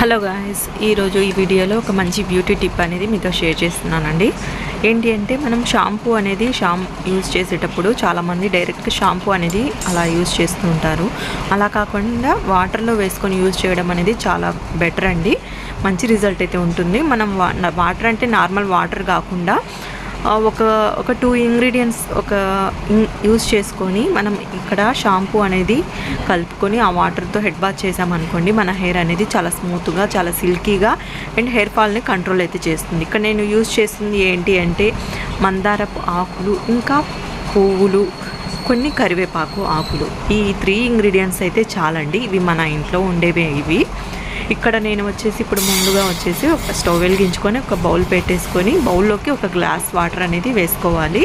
Hello guys ఈరోజు ఈ వీడియోలో ఒక మంచి బ్యూటీ టిప్ అనేది మీతో షేర్ చేస్తున్నానండి. ఏంటి అంటే మనం షాంపూ అనేది షాంప్ యూజ్ చేసేటప్పుడు చాలామంది డైరెక్ట్ షాంపూ అనేది అలా యూజ్ చేస్తూ ఉంటారు. అలా కాకుండా వాటర్లో వేసుకొని యూజ్ చేయడం అనేది చాలా బెటర్ అండి. మంచి రిజల్ట్ అయితే ఉంటుంది. మనం వాటర్ అంటే నార్మల్ వాటర్ కాకుండా ఒక ఒక టూ ఇంగ్రీడియంట్స్ ఒక యూస్ చేసుకొని మనం ఇక్కడ షాంపూ అనేది కలుపుకొని ఆ వాటర్తో హెడ్ బాత్ చేసామనుకోండి మన హెయిర్ అనేది చాలా స్మూత్గా చాలా సిల్కీగా అండ్ హెయిర్ ఫాల్ని కంట్రోల్ అయితే చేస్తుంది. ఇక్కడ నేను యూస్ చేసింది ఏంటి అంటే మందారపు ఆకులు ఇంకా పువ్వులు కొన్ని కరివేపాకు ఆకులు. ఈ త్రీ ఇంగ్రీడియంట్స్ అయితే చాలండి. ఇవి మన ఇంట్లో ఉండేవే ఇవి. ఇక్కడ నేను వచ్చేసి ఇప్పుడు ముందుగా వచ్చేసి ఒక స్టవ్ వెలిగించుకొని ఒక బౌల్ పెట్టేసుకొని బౌల్లోకి ఒక గ్లాస్ వాటర్ అనేది వేసుకోవాలి.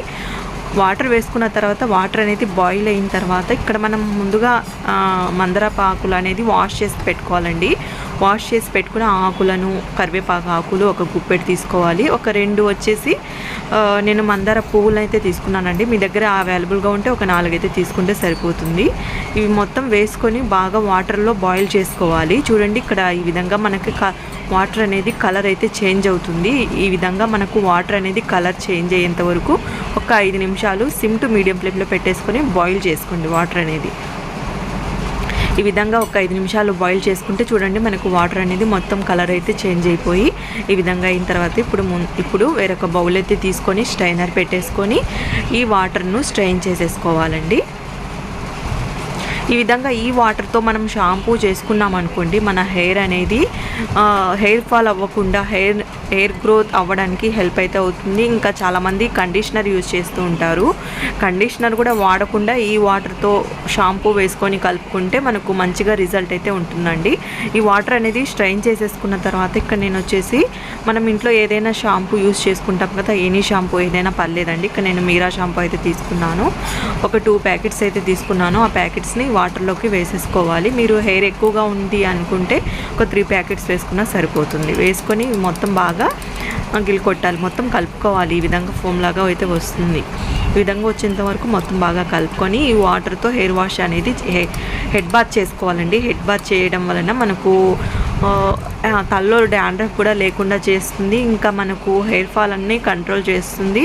వాటర్ వేసుకున్న తర్వాత వాటర్ అనేది బాయిల్ అయిన తర్వాత ఇక్కడ మనం ముందుగా ఆ, ఆకులు అనేది వాష్ చేసి పెట్టుకోవాలండి. వాష్ చేసి పెట్టుకున్న ఆకులను కరివేపాకు ఆకులు ఒక గుప్పెడు తీసుకోవాలి. ఒక రెండు వచ్చేసి నేను మందార పువ్వులు అయితే తీసుకున్నానండి. మీ దగ్గర అవైలబుల్గా ఉంటే ఒక నాలుగైతే తీసుకుంటే సరిపోతుంది. ఇవి మొత్తం వేసుకొని బాగా వాటర్లో బాయిల్ చేసుకోవాలి. చూడండి ఇక్కడ ఈ విధంగా మనకి క వాటర్ అనేది కలర్ అయితే చేంజ్ అవుతుంది. ఈ విధంగా మనకు వాటర్ అనేది కలర్ చేంజ్ అయ్యేంత వరకు ఒక ఐదు నిమిషాలు సిమ్ టు మీడియం ఫ్లేమ్లో పెట్టేసుకొని బాయిల్ చేసుకోండి వాటర్ అనేది. ఈ విధంగా ఒక ఐదు నిమిషాలు బాయిల్ చేసుకుంటే చూడండి మనకు వాటర్ అనేది మొత్తం కలర్ అయితే చేంజ్ అయిపోయి ఈ విధంగా అయిన తర్వాత ఇప్పుడు ఇప్పుడు వేరొక బౌల్ అయితే తీసుకొని స్ట్రైనర్ పెట్టేసుకొని ఈ వాటర్ను స్ట్రెయిన్ చేసేసుకోవాలండి. ఈ విధంగా ఈ వాటర్తో మనం షాంపూ చేసుకున్నాం అనుకోండి మన హెయిర్ అనేది హెయిర్ ఫాల్ అవ్వకుండా హెయిర్ హెయిర్ గ్రోత్ అవ్వడానికి హెల్ప్ అయితే అవుతుంది. ఇంకా చాలామంది కండిషనర్ యూజ్ చేస్తూ ఉంటారు. కండిషనర్ కూడా వాడకుండా ఈ వాటర్తో షాంపూ వేసుకొని కలుపుకుంటే మనకు మంచిగా రిజల్ట్ అయితే ఉంటుందండి. ఈ వాటర్ అనేది స్ట్రైన్ చేసేసుకున్న తర్వాత ఇక్కడ నేను వచ్చేసి మనం ఇంట్లో ఏదైనా షాంపూ యూజ్ చేసుకుంటాం కదా ఎనీ షాంపూ ఏదైనా పర్లేదండి. ఇక్కడ నేను మీరా షాంపూ అయితే తీసుకున్నాను. ఒక టూ ప్యాకెట్స్ అయితే తీసుకున్నాను. ఆ ప్యాకెట్స్ని వాటర్లోకి వేసేసుకోవాలి. మీరు హెయిర్ ఎక్కువగా ఉంది అనుకుంటే ఒక త్రీ ప్యాకెట్స్ వేసుకున్నా సరిపోతుంది. వేసుకొని మొత్తం బాగా గిల్ కొట్టాలి. మొత్తం కలుపుకోవాలి. ఈ విధంగా ఫోమ్ లాగా అయితే వస్తుంది. ఈ విధంగా వచ్చేంత వరకు మొత్తం బాగా కలుపుకొని ఈ వాటర్తో హెయిర్ వాష్ అనేది హెడ్ బాత్ చేసుకోవాలండి. హెడ్ బాత్ చేయడం వలన మనకు తల్లో డాండ్రఫ్ కూడా లేకుండా చేస్తుంది. ఇంకా మనకు హెయిర్ ఫాల్ అన్నీ కంట్రోల్ చేస్తుంది.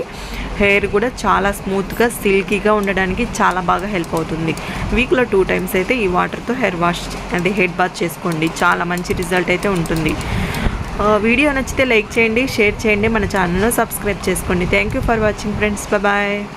హెయిర్ కూడా చాలా స్మూత్గా సిల్కీగా ఉండడానికి చాలా బాగా హెల్ప్ అవుతుంది. వీక్లో టూ టైమ్స్ అయితే ఈ వాటర్తో హెయిర్ వాష్ అది హెడ్ బాత్ చేసుకోండి. చాలా మంచి రిజల్ట్ అయితే ఉంటుంది. వీడియో నచ్చితే లైక్ చేయండి షేర్ చేయండి మన ఛానల్ను సబ్స్క్రైబ్ చేసుకోండి. Thank you for watching friends bye